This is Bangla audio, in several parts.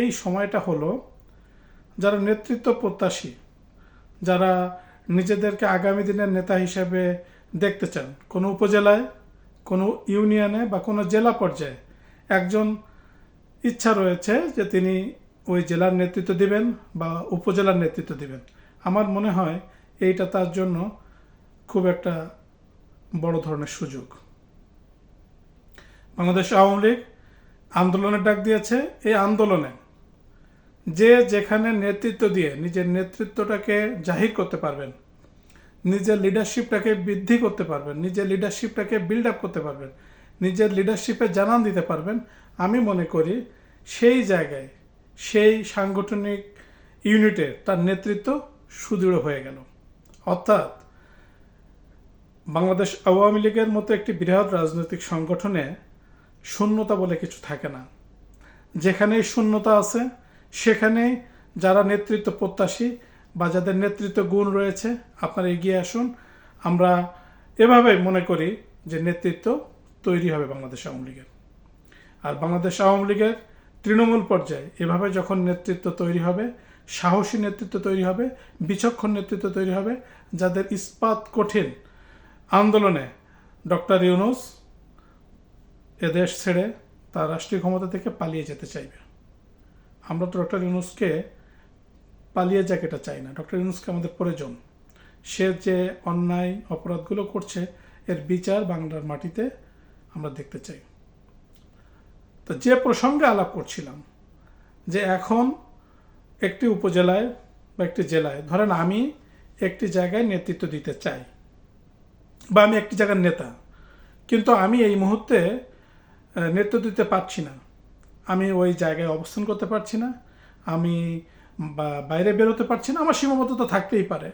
এই সময়টা হলো যারা নেতৃত্ব প্রত্যাশী, যারা নিজেদেরকে আগামী দিনের নেতা হিসেবে দেখতে চান। কোনো উপজেলায়, কোনো ইউনিয়নে বা কোনো জেলা পর্যায়ে একজন ইচ্ছা রয়েছে যে তিনি ওই জেলার নেতৃত্ব দিবেন বা উপজেলার নেতৃত্ব দিবেন। আমার মনে হয় এইটা তার জন্য খুব একটা বড় ধরনের সুযোগ। বাংলাদেশ আওয়ামী লীগ আন্দোলনের ডাক দিয়েছে। এই আন্দোলনে যে যেখানে নেতৃত্ব দিয়ে নিজের নেতৃত্বটাকে জাহির করতে পারবেন, নিজের লিডারশিপটাকে বৃদ্ধি করতে পারবেন, নিজের লিডারশিপটাকে বিল্ড আপ করতে পারবেন, নিজের লিডারশিপে জানান দিতে পারবেন, আমি মনে করি সেই জায়গায়, সেই সাংগঠনিক ইউনিটে তার নেতৃত্ব সুদৃঢ় হয়ে গেল। অর্থাৎ বাংলাদেশ আওয়ামী লীগের মতো একটি বৃহৎ রাজনৈতিক সংগঠনে শূন্যতা বলে কিছু থাকে না। যেখানেই শূন্যতা আছে সেখানেই যারা নেতৃত্ব প্রত্যাশী বা যাদের নেতৃত্ব গুণ রয়েছে, আপনারা এগিয়ে আসুন। আমরা এভাবে মনে করি যে নেতৃত্ব তৈরি হবে বাংলাদেশ আওয়ামী লীগের। আর বাংলাদেশ আওয়ামী লীগের তৃণমূল পর্যায়ে এভাবে যখন নেতৃত্ব তৈরি হবে, সাহসী নেতৃত্ব তৈরি হবে, বিচক্ষণ নেতৃত্ব তৈরি হবে, যাদের ইস্পাত কঠিন আন্দোলনে ডক্টর ইউনুস এদেশ ছেড়ে তার রাষ্ট্রীয় ক্ষমতা থেকে পালিয়ে যেতে চাইবে। আমরা তো ডক্টর ইউনুসকে পালিয়ে যাক চাই না। ডক্টর ইউনুসকে আমাদের প্রয়োজন। সে যে অন্যায় অপরাধগুলো করছে, এর বিচার বাংলার মাটিতে আমরা দেখতে চাই। তো যে প্রসঙ্গে আলাপ করছিলাম, যে এখন একটি উপজেলায় বা একটি জেলায়, ধরেন আমি একটি জায়গায় নেতৃত্ব দিতে চাই, বা আমি একটি জায়গার নেতা, কিন্তু আমি এই মুহূর্তে নেতৃত্ব দিতে পারছি না। আমি ওই জায়গায় অবস্থান করতে পারছি না। আমি বাইরে বেরোতে পারছি না। আমার সীমাবদ্ধতা থাকতেই পারে।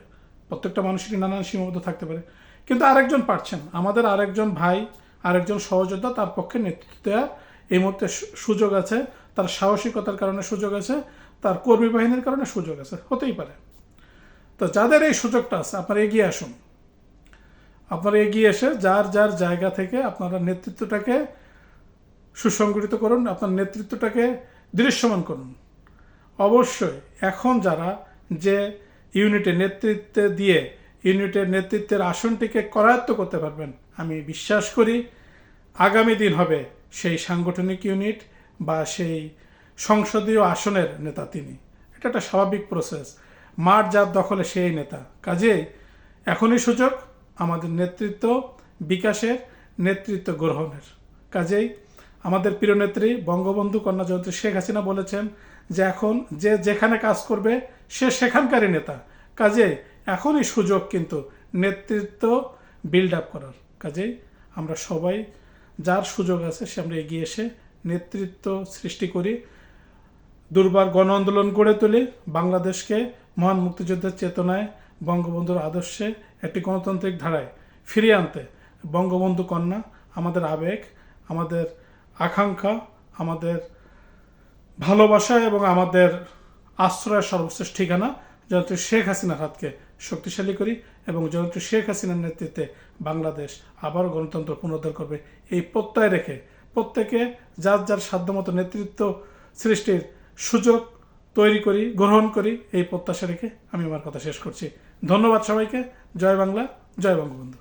প্রত্যেকটা মানুষেরই নানান সীমাবদ্ধ থাকতে পারে। কিন্তু আরেকজন পারছেন। আমাদের আরেকজন ভাই, আরেকজন সহযোদ্ধা তার পক্ষে নেতৃত্ব দেওয়ার এই মুহূর্তে সুযোগ আছে। তার সাহসিকতার কারণে সুযোগ আছে। তার কর্মী বাহিনীর কারণে সুযোগ আছে। হতেই পারে। তো যাদের এই সুযোগটা আছে, আপনারা এগিয়ে আসুন। আপনারা এগিয়ে এসে যার যার জায়গা থেকে আপনারা নেতৃত্বটাকে সুসংগঠিত করুন আপনার নেতৃত্বটাকে দৃশ্যমান করুন। অবশ্যই এখন যারা যে ইউনিটে নেতৃত্বে দিয়ে ইউনিটের নেতৃত্বের আসনটিকে করায়ত্ত করতে পারবেন, আমি বিশ্বাস করি আগামী দিন হবে সেই সাংগঠনিক ইউনিট বা সেই সংসদীয় আসনের নেতা তিনি। এটা একটা স্বাভাবিক প্রসেস মাঠ যার দখলে সেই নেতা। কাজেই এখনই সুযোগ আমাদের নেতৃত্ব বিকাশের, নেতৃত্ব গ্রহণের। কাজেই আমাদের প্রিয় নেত্রী বঙ্গবন্ধু কন্যা জয়ন্তী শেখ হাসিনা বলেছেন যে এখন যে যেখানে কাজ করবে সে সেখানকারই নেতা। কাজেই এখনই সুযোগ কিন্তু নেতৃত্ব বিল্ড আপ করার। কাজেই আমরা সবাই যার সুযোগ আছে সে আমরা এগিয়ে এসে নেতৃত্ব সৃষ্টি করি, দুর্বার গণ আন্দোলন গড়ে তুলি, বাংলাদেশকে মহান মুক্তিযুদ্ধের চেতনায়, বঙ্গবন্ধুর আদর্শে একটি গণতান্ত্রিক ধারায় ফিরিয়ে আনতে। বঙ্গবন্ধু কন্যা, আমাদের আবেগ, আমাদের আকাঙ্ক্ষা, আমাদের ভালোবাসা এবং আমাদের আশ্রয়ের সর্বশেষ ঠিকানা জয়ন্তী শেখ হাসিনার হাতকে শক্তিশালী করি এবং জয়ন্তী শেখ হাসিনার নেতৃত্বে বাংলাদেশ আবার গণতন্ত্র পুনরুদ্ধার করবে। এই প্রত্যয় রেখে প্রত্যেকে যার যার সাধ্যমতো নেতৃত্ব সৃষ্টির সুযোগ তৈরি করি, গ্রহণ করি, এই প্রত্যাশা রেখে আমি আমার কথা শেষ করছি। ধন্যবাদ সবাইকে। জয় বাংলা, জয় বঙ্গবন্ধু।